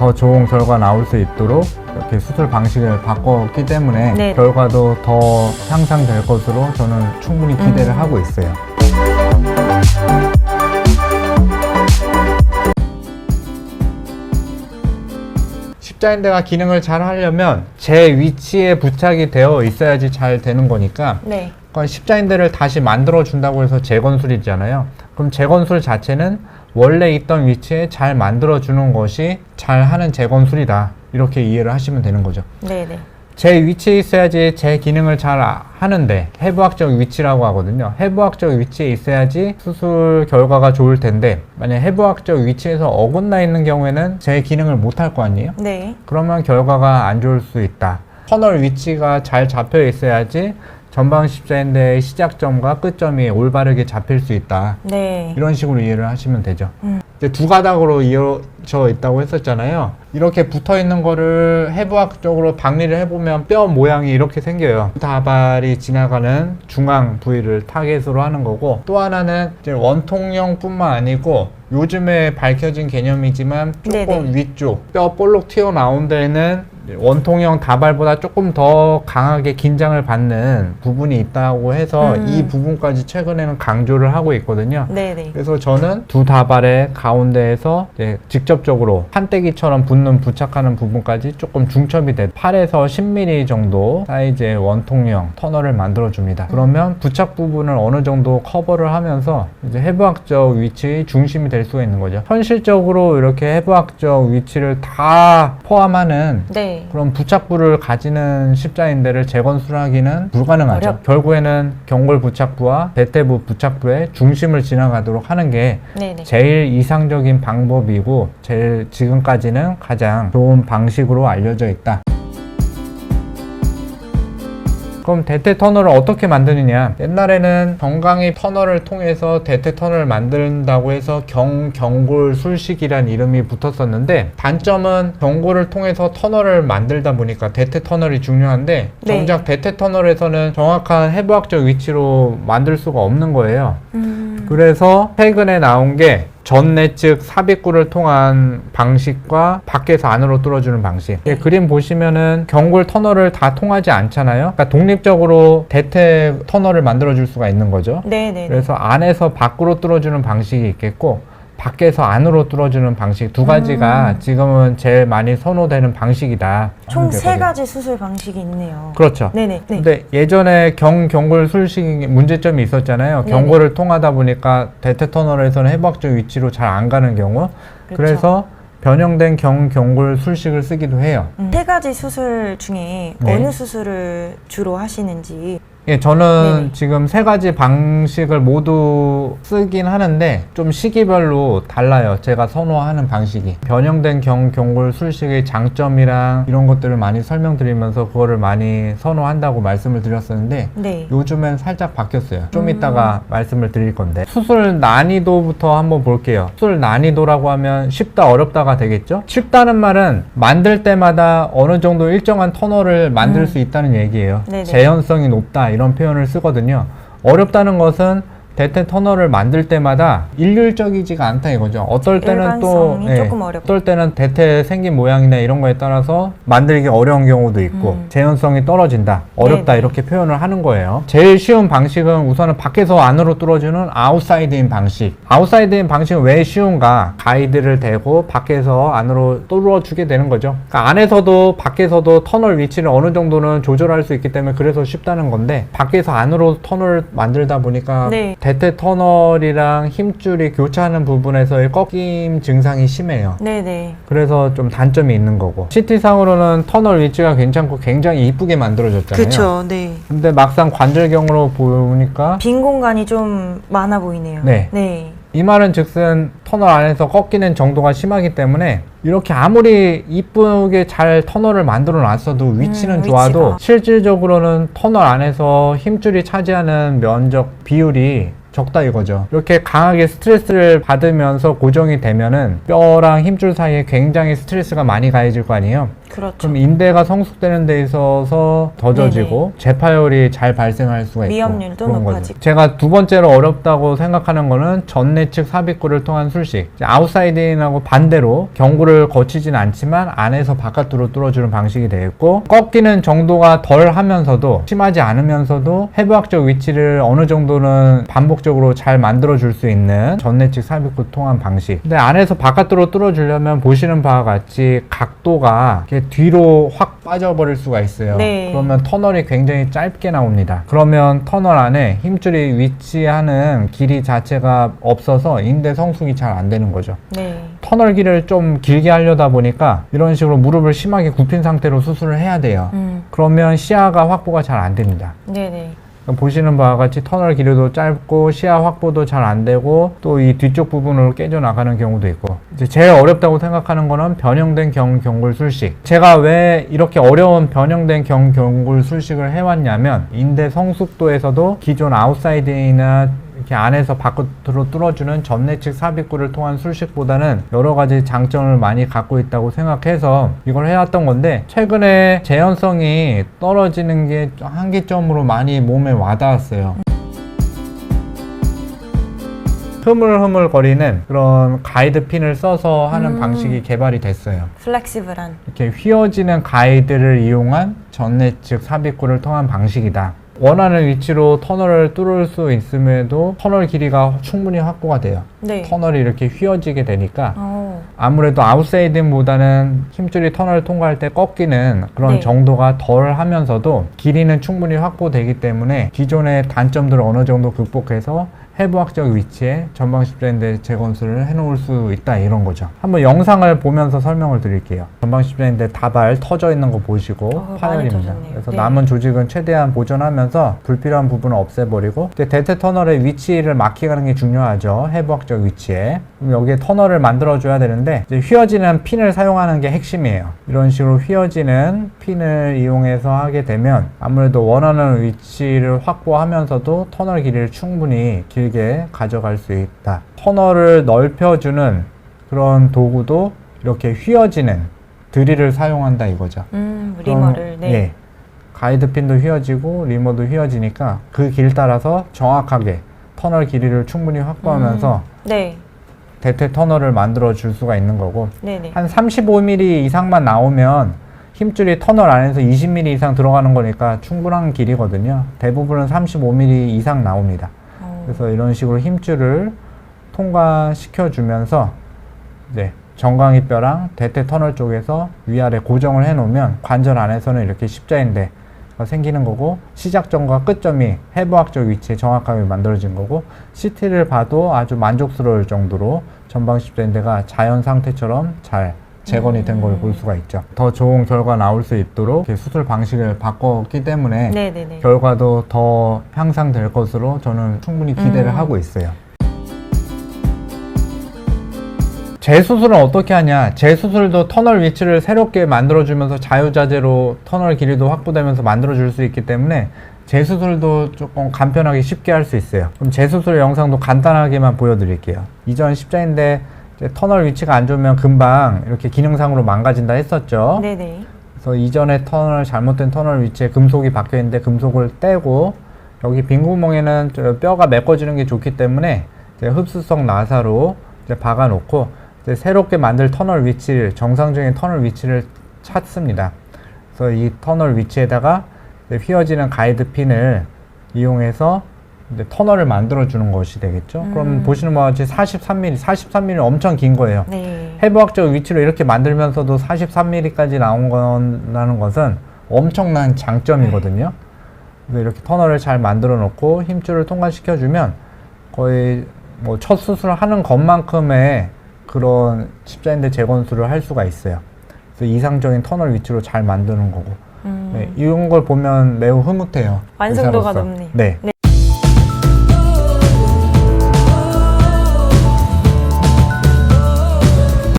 더 좋은 결과 나올 수 있도록 이렇게 수술 방식을 바꿨기 때문에 네. 결과도 더 향상될 것으로 저는 충분히 기대를 음. 하고 있어요. 십자인대가 기능을 잘 하려면 제 위치에 부착이 되어 있어야지 잘 되는 거니까 네. 그러니까 십자인대를 다시 만들어 준다고 해서 재건술이잖아요. 그럼 재건술 자체는 원래 있던 위치에 잘 만들어 주는 것이 잘 하는 재건술이다. 이렇게 이해를 하시면 되는 거죠. 네네. 제 위치에 있어야지 제 기능을 잘 아- 하는데 해부학적 위치라고 하거든요. 해부학적 위치에 있어야지 수술 결과가 좋을 텐데 만약 해부학적 위치에서 어긋나 있는 경우에는 제 기능을 못 할 거 아니에요? 네. 그러면 결과가 안 좋을 수 있다. 터널 위치가 잘 잡혀 있어야지 전방 십자인대의 시작점과 끝점이 올바르게 잡힐 수 있다. 네. 이런 식으로 이해를 하시면 되죠. 음. 이제 두 가닥으로 이어져 있다고 했었잖아요. 이렇게 붙어 있는 거를 해부학적으로 박리를 해보면 뼈 모양이 이렇게 생겨요. 다발이 지나가는 중앙 부위를 타겟으로 하는 거고 또 하나는 이제 원통형뿐만 아니고 요즘에 밝혀진 개념이지만 조금 네네. 위쪽 뼈 볼록 튀어나온 데는 원통형 다발보다 조금 더 강하게 긴장을 받는 부분이 있다고 해서 음. 이 부분까지 최근에는 강조를 하고 있거든요. 네네. 그래서 저는 두 다발의 가운데에서 직접적으로 판때기처럼 붙는 부착하는 부분까지 조금 중첩이 돼 8에서 10mm 정도 사이즈의 원통형 터널을 만들어 줍니다. 그러면 부착 부분을 어느 정도 커버를 하면서 이제 해부학적 위치의 중심이 될 수가 있는 거죠. 현실적으로 이렇게 해부학적 위치를 다 포함하는 네. 그럼 부착부를 가지는 십자인대를 재건술하기는 불가능하죠. 어렵- 결국에는 경골 부착부와 대퇴부 부착부의 중심을 지나가도록 하는 게 네네. 제일 이상적인 방법이고 제일 지금까지는 가장 좋은 방식으로 알려져 있다. 그럼 대퇴 터널을 어떻게 만드느냐? 옛날에는 정강이 터널을 통해서 대퇴 터널을 만든다고 해서 경, 경골 술식이란 이름이 붙었었는데 단점은 경골을 통해서 터널을 만들다 보니까 대퇴 터널이 중요한데 네. 정작 대퇴 터널에서는 정확한 해부학적 위치로 만들 수가 없는 거예요. 음. 그래서 최근에 나온 게 전내 측 삽입구를 통한 방식과 밖에서 안으로 뚫어주는 방식. 예, 그림 보시면은 경골 터널을 다 통하지 않잖아요. 그러니까 독립적으로 대퇴 터널을 만들어줄 수가 있는 거죠. 네네. 그래서 안에서 밖으로 뚫어주는 방식이 있겠고 밖에서 안으로 뚫어주는 방식 두 가지가 지금은 제일 많이 선호되는 방식이다. 총 세. 가지 수술 방식이 있네요. 그렇죠. 네네. 네. 근데 예전에 경 경골 술식이 문제점이 있었잖아요. 네네. 경골을 통하다 보니까 대퇴 터널에서는 해부학적 위치로 잘 안 가는 경우. 그렇죠. 그래서 변형된 경 경골 술식을 쓰기도 해요. 음, 세 가지 수술 중에 네. 어느 수술을 주로 하시는지. 예, 저는 네네. 지금 세 가지 방식을 모두 쓰긴 하는데 좀 시기별로 달라요. 제가 선호하는 방식이. 변형된 경, 경골 술식의 장점이랑 이런 것들을 많이 설명드리면서 그거를 많이 선호한다고 말씀을 드렸었는데 네. 요즘엔 살짝 바뀌었어요. 좀 음. 이따가 말씀을 드릴 건데. 수술 난이도부터 한번 볼게요. 수술 난이도라고 하면 쉽다, 어렵다가 되겠죠? 쉽다는 말은 만들 때마다 어느 정도 일정한 터널을 만들 음. 수 있다는 얘기예요. 네네. 재현성이 높다, 이런 표현을 쓰거든요. 어렵다는 것은 대퇴 터널을 만들 때마다 일률적이지가 않다 이거죠. 어떨 때는 또 일관성이 예, 조금 어렵다. 어떨 때는 대퇴 생긴 모양이나 이런 거에 따라서 만들기 어려운 경우도 있고 음. 재현성이 떨어진다, 어렵다 네네. 이렇게 표현을 하는 거예요. 제일 쉬운 방식은 우선은 밖에서 안으로 뚫어주는 아웃사이드인 방식. 아웃사이드인 방식은 왜 쉬운가? 가이드를 대고 밖에서 안으로 뚫어주게 되는 거죠. 그러니까 안에서도 밖에서도 터널 위치를 어느 정도는 조절할 수 있기 때문에 그래서 쉽다는 건데 밖에서 안으로 터널을 만들다 보니까 네. 대퇴 터널이랑 힘줄이 교차하는 부분에서의 꺾임 증상이 심해요. 네네. 그래서 좀 단점이 있는 거고 CT상으로는 터널 위치가 괜찮고 굉장히 이쁘게 만들어졌잖아요. 그쵸. 네. 근데 막상 관절경으로 보니까 빈 공간이 좀 많아 보이네요. 네. 네. 이 말은 즉슨 터널 안에서 꺾이는 정도가 심하기 때문에 이렇게 아무리 이쁘게 잘 터널을 만들어 놨어도 위치는 음, 좋아도 위치가. 실질적으로는 터널 안에서 힘줄이 차지하는 면적 비율이 적다 이거죠. 이렇게 강하게 스트레스를 받으면서 고정이 되면은 뼈랑 힘줄 사이에 굉장히 스트레스가 많이 가해질 거 아니에요. 그렇죠. 그럼 인대가 성숙되는 데 있어서 더 젖이고 재파열이 잘 발생할 수가 있고 위험률도. 높아지고. 제가 두 번째로 어렵다고 생각하는 거는 전내 측 삽입구를 통한 술식. 아웃사이드인하고 반대로 경구를 거치진 않지만 안에서 바깥으로 뚫어주는 방식이 되겠고 꺾이는 정도가 덜 하면서도 심하지 않으면서도 해부학적 위치를 어느 정도는 반복적으로 잘 만들어 줄 수 있는 전내 측 삽입구 통한 방식. 근데 안에서 바깥으로 뚫어주려면 보시는 바와 같이 각도가 이렇게 뒤로 확 빠져버릴 수가 있어요. 네. 그러면 터널이 굉장히 짧게 나옵니다. 그러면 터널 안에 힘줄이 위치하는 길이 자체가 없어서 인대 성숙이 잘 안 되는 거죠. 네. 터널 길을 좀 길게 하려다 보니까 이런 식으로 무릎을 심하게 굽힌 상태로 수술을 해야 돼요. 음. 그러면 시야가 확보가 잘 안 됩니다. 네네. 보시는 바와 같이 터널 길이도 짧고 시야 확보도 잘 안 되고 또 이 뒤쪽 부분으로 깨져 나가는 경우도 있고. 이제 제일 어렵다고 생각하는 거는 변형된 경 경골 술식. 제가 왜 이렇게 어려운 변형된 경 경골 술식을 해왔냐면 인대 성숙도에서도 기존 아웃사이드이나 이렇게 안에서 밖으로 뚫어주는 전내 측 삽입구를 통한 술식보다는 여러 가지 장점을 많이 갖고 있다고 생각해서 이걸 해왔던 건데 최근에 재현성이 떨어지는 게 한계점으로 많이 몸에 와닿았어요. 흐물흐물 거리는 그런 가이드 핀을 써서 하는 음. 방식이 개발이 됐어요. 플렉시블한. 이렇게 휘어지는 가이드를 이용한 전내 측 삽입구를 통한 방식이다. 원하는 위치로 터널을 뚫을 수 있음에도 터널 길이가 충분히 확보가 돼요. 네. 터널이 이렇게 휘어지게 되니까 어. 아무래도 아웃사이드보다는 힘줄이 터널을 통과할 때 꺾이는 그런 네. 정도가 덜 하면서도 길이는 충분히 확보되기 때문에 기존의 단점들을 어느 정도 극복해서 해부학적 위치에 전방 십자인대 재건수를 해놓을 수 있다 이런 거죠. 한번 영상을 보면서 설명을 드릴게요. 전방 십자인대 다발 터져 있는 거 보시고 어, 파열입니다. 그래서 네. 남은 조직은 최대한 보존하면서 불필요한 부분은 없애버리고 대퇴 터널의 위치를 마킹하는 게 중요하죠. 해부학적 위치에. 여기에 터널을 만들어줘야 되는데 이제 휘어지는 핀을 사용하는 게 핵심이에요. 이런 식으로 휘어지는 핀을 이용해서 하게 되면 아무래도 원하는 위치를 확보하면서도 터널 길이를 충분히 길게 가져갈 수 있다. 터널을 넓혀주는 그런 도구도 이렇게 휘어지는 드릴을 사용한다 이거죠. 음, 리머를. 네. 예. 가이드핀도 휘어지고 리머도 휘어지니까 그 길 따라서 정확하게 터널 길이를 충분히 확보하면서 네. 대퇴 터널을 만들어 줄 수가 있는 거고 네네. 한 35mm 이상만 나오면 힘줄이 터널 안에서 20mm 이상 들어가는 거니까 충분한 길이거든요. 대부분은 35mm 이상 나옵니다. 어. 그래서 이런 식으로 힘줄을 통과시켜 주면서 이제 정강이뼈랑 대퇴 터널 쪽에서 위아래 고정을 해 놓으면 관절 안에서는 이렇게 십자인대가 생기는 거고 시작점과 끝점이 해부학적 위치에 정확하게 만들어진 거고 CT를 봐도 아주 만족스러울 정도로 전방 십자인대가 자연 상태처럼 잘 재건이 된 걸 볼 수가 있죠. 더 좋은 결과 나올 수 있도록 수술 방식을 바꿨기 때문에 네네네. 결과도 더 향상될 것으로 저는 충분히 기대를 음. 하고 있어요. 재수술은 어떻게 하냐? 재수술도 터널 위치를 새롭게 만들어주면서 자유자재로 터널 길이도 확보되면서 만들어줄 수 있기 때문에 재수술도 조금 간편하게 쉽게 할 수 있어요. 그럼 재수술 영상도 간단하게만 보여드릴게요. 이전 십자인대 이제 터널 위치가 안 좋으면 금방 이렇게 기능상으로 망가진다 했었죠. 네네. 그래서 이전에 터널 잘못된 터널 위치에 금속이 박혀 있는데 금속을 떼고 여기 빈 구멍에는 저 뼈가 메꿔지는 게 좋기 때문에 흡수성 나사로 박아 놓고 새롭게 만들 터널 위치를 정상적인 터널 위치를 찾습니다. 그래서 이 터널 위치에다가 휘어지는 가이드 핀을 이용해서 터널을 만들어 주는 것이 되겠죠. 그럼 음. 보시는 바와 같이 43mm, 43mm 엄청 긴 거예요. 네. 해부학적 위치로 이렇게 만들면서도 43mm까지 나온 거라는 것은 엄청난 장점이거든요. 그래서 이렇게 터널을 잘 만들어 놓고 힘줄을 통과시켜 주면 거의 뭐 첫 수술을 하는 것만큼의 그런 십자인대 재건수를 할 수가 있어요. 그래서 이상적인 터널 위치로 잘 만드는 거고. 음. 네, 이런 걸 보면 매우 흐뭇해요. 완성도가 의사로서. 높네. 네. 네.